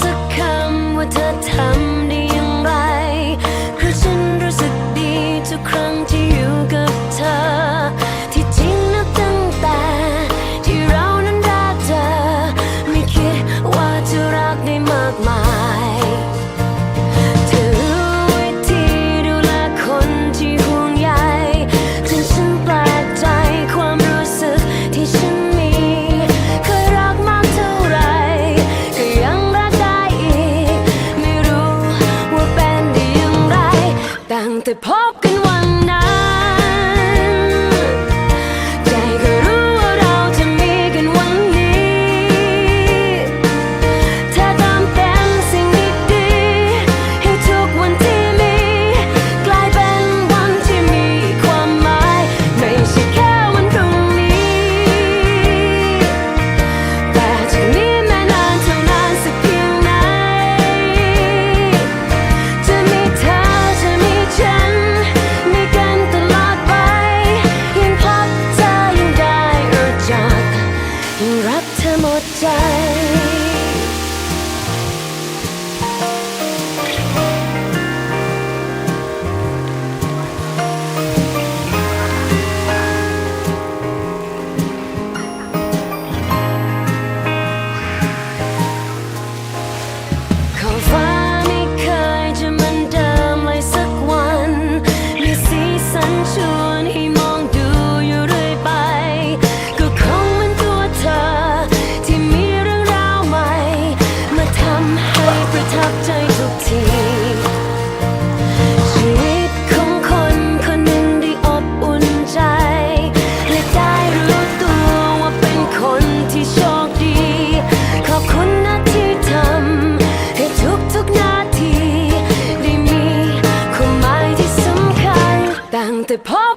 สักคำว่าเธอทำได้อย่างไรเพราะฉันรู้สึกดีทุกครั้งที่ รักเธอหมดใจ The up.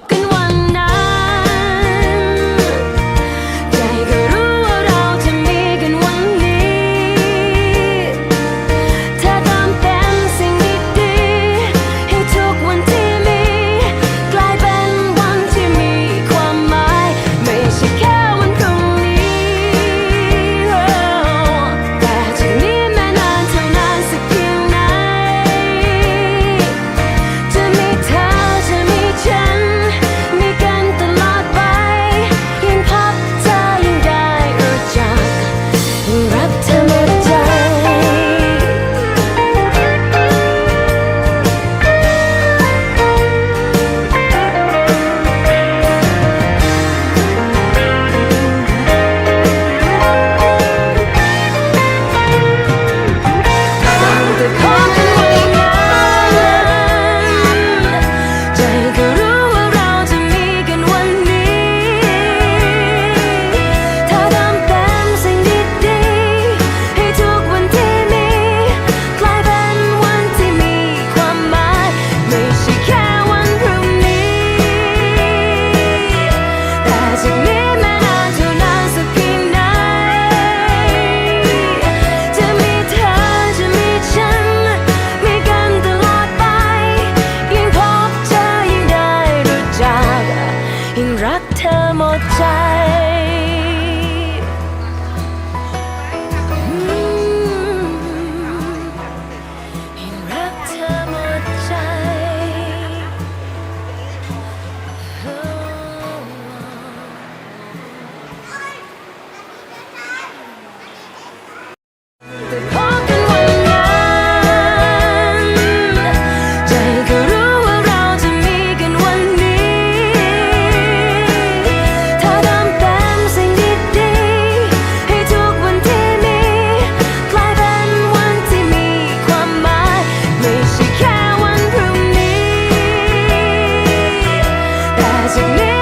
아직 내